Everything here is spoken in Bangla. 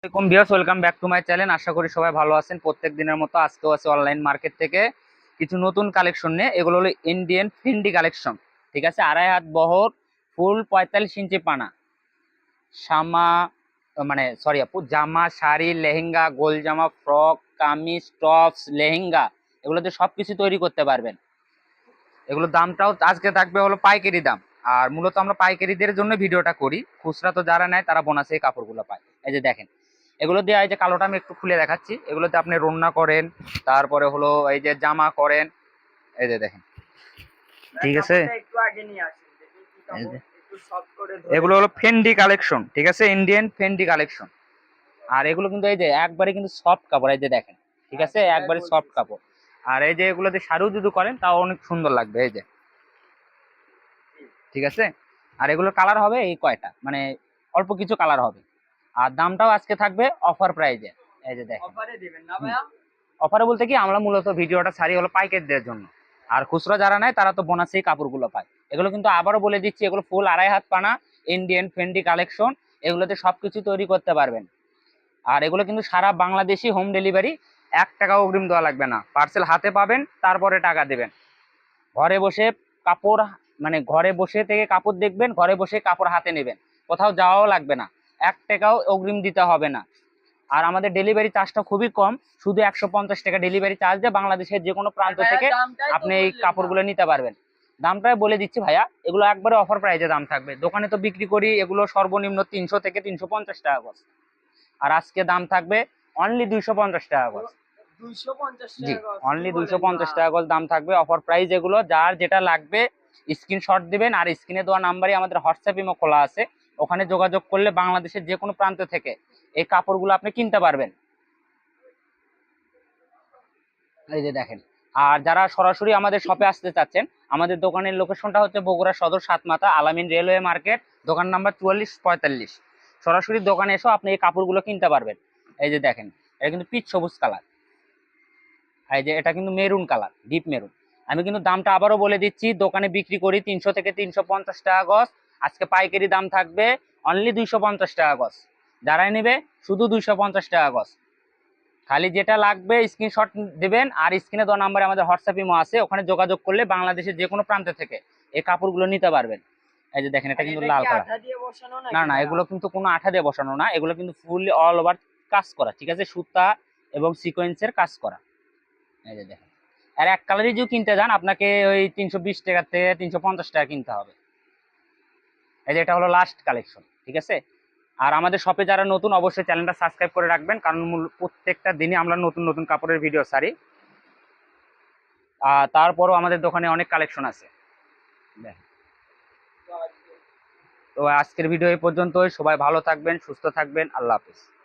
আসসালামাইকুম viewers welcome back to my channel আশা করি সবাই ভালো আছেন। প্রত্যেক দিনের মতো আজকেও আছে অনলাইন মার্কেট থেকে কিছু নতুন কালেকশন নিয়ে। এগুলো হলো ইন্ডিয়ান ফিন্ডি কালেকশন ঠিক আছে? আড়াই হাত বহর ফুল পঁয়তাল্লিশ ইঞ্চি পানা। মানে সরি আপু, জামা, শাড়ি, লেহেঙ্গা, গোল জামা ফ্রক কামিজ টপস লেহেঙ্গা এগুলোতে সব কিছু তৈরি করতে পারবেন। এগুলোর দামটাও আজকে থাকবে হলো পাইকারি দাম। আর মূলত আমরা পাইকারিদের জন্য ভিডিওটা করি। খুচরা তো যারা নেয়, তারা বোনাসে কাপড়গুলো পায়। এই যে দেখেন এগুলো দিয়ে এই যে কালোটা আমি একটু খুলে দেখাচ্ছি। এগুলোতে আপনি রান্না করেন তারপরে হলো এই যে জামা করেন। এই যে দেখেন। ঠিক আছে। একটু আগে নিয়ে আসেন এগুলো হলো ফেন্ডি কালেকশন ঠিক আছে? ইন্ডিয়ান ফেন্ডি কালেকশন আর এগুলো কিন্তু এই যে একবারে কিন্তু সফট কাপড় এই যে দেখেন ঠিক আছে? হ্যাঁ, একবারে সফট কাপড়। আর এই যে এগুলোতে শাড়িও যদি করেন তাও অনেক সুন্দর লাগবে এই যে। ঠিক আছে? আর এগুলোর কালার হবে এই কয়টা? মানে অল্প কিছু কালার হবে। আর দামটাও আজকে থাকবে অফার প্রাইজে এই যে দেখেন। অফারে দিবেন না ভাইয়া? অফারে বলতে কি আমরা মূলত ভিডিওটা ছাড়ি হলো পাইকারদের জন্য। আর খুচরা যারা নেয় তারা তো বোনাসেই কাপড়গুলো পায়। এগুলো কিন্তু আবারও বলে দিচ্ছি এগুলো ফুল আড়াই হাত পানা ইন্ডিয়ান ফেন্ডি কালেকশন এগুলোতে সব সবকিছু তৈরি করতে পারবেন। আর এগুলো কিন্তু সারা বাংলাদেশি হোম ডেলিভারি এক টাকা অগ্রিম দেওয়া লাগবে না। পার্সেল হাতে পাবেন তারপরে টাকা দেবেন। ঘরে বসে কাপড় মানে ঘরে বসে থেকে কাপড় দেখবেন ঘরে বসে কাপড় হাতে নেবেন। কোথাও যাওয়াও লাগবে না। এক টাকাও অগ্রিম দিতে হবে না। আর আমাদের ডেলিভারি চার্জটা খুবই কম শুধু একশো পঞ্চাশ টাকা ডেলিভারি চার্জ দিয়ে বাংলাদেশের যে কোনো প্রান্ত থেকে আপনি এই কাপড়গুলো নিতে পারবেন। দামটা বলে দিচ্ছি ভাইয়া এগুলো একবারে অফার প্রাইজে দাম থাকবে। দোকানে তো বিক্রি করি এগুলো সর্বনিম্ন তিনশো থেকে তিনশো পঞ্চাশ টাকা গজ আর আজকে দাম থাকবে অনলি দুইশো পঞ্চাশ টাকা গজ 250 জি অনলি দুইশো পঞ্চাশ টাকা গজ দাম থাকবে অফার প্রাইস এগুলো। যার যেটা লাগবে স্ক্রিনশট দিবেন। আর স্ক্রিনে দেওয়া নাম্বারই আমাদের হোয়াটসঅ্যাপ ইমো খোলা আছে। ওখানে যোগাযোগ করলে বাংলাদেশের যে কোনো প্রান্ত থেকে এই কাপড়গুলো আপনি কিনতে পারবেন। এই যে দেখেন, আর যারা সরাসরি আমাদের শপে আসতে চাচ্ছেন, আমাদের দোকানের লোকেশনটা হচ্ছে বগুড়া সদর সাতমাথা আলামিন রেলওয়ে মার্কেট দোকান নাম্বার চুয়াল্লিশ পঁয়তাল্লিশ। সরাসরি দোকানে এসেও আপনি এই কাপড়গুলো কিনতে পারবেন। এই যে দেখেন, এটা কিন্তু পিচ সবুজ কালার। এই যে এটা কিন্তু মেরুন কালার ডিপ মেরুন। আমি কিন্তু দামটা আবারও বলে দিচ্ছি, দোকানে বিক্রি করি তিনশো থেকে তিনশো পঞ্চাশ টাকা গজ আজকে পাইকারি দাম থাকবে অনলি দুইশো পঞ্চাশ টাকা গজ। যারাই নেবে শুধু দুইশো পঞ্চাশ টাকা গজ। খালি যেটা লাগবে স্ক্রিনশট দেবেন আর স্ক্রিনে দেওয়া নাম্বারে আমাদের হোয়াটসঅ্যাপ ইমো আছে ওখানে যোগাযোগ করলে বাংলাদেশের যে কোনো প্রান্ত থেকে এই কাপড়গুলো নিতে পারবেন। এই যে দেখেন এটা কিন্তু লাল কি কালার আঠা দিয়ে বসানো নাকি না না এগুলো কিন্তু কোনো আঠা দিয়ে বসানো না এগুলো কিন্তু ফুললি অল ওভার কাজ করা ঠিক আছে? সুতা এবং সিকোয়েন্সের কাজ করা। এই যে দেখেন। আর এক কালারই যদি কিনতে যান আপনাকে ওই তিনশো বিশ টাকা থেকে তিনশো পঞ্চাশ টাকা কিনতে হবে। এই যে এটা হলো লাস্ট কালেকশন ঠিক আছে? আর আমাদের শপে যারা নতুন, অবশ্যই চ্যানেলটা সাবস্ক্রাইব করে রাখবেন, কারণ মূল- প্রত্যেকটা দিনই আমরা নতুন নতুন কাপড়ের ভিডিও সারি আর তারপরও আমাদের দোকানে অনেক কালেকশন আছে। তো আজকের ভিডিও এই পর্যন্তই। সবাই ভালো থাকবেন, সুস্থ থাকবেন। আল্লাহ হাফিজ।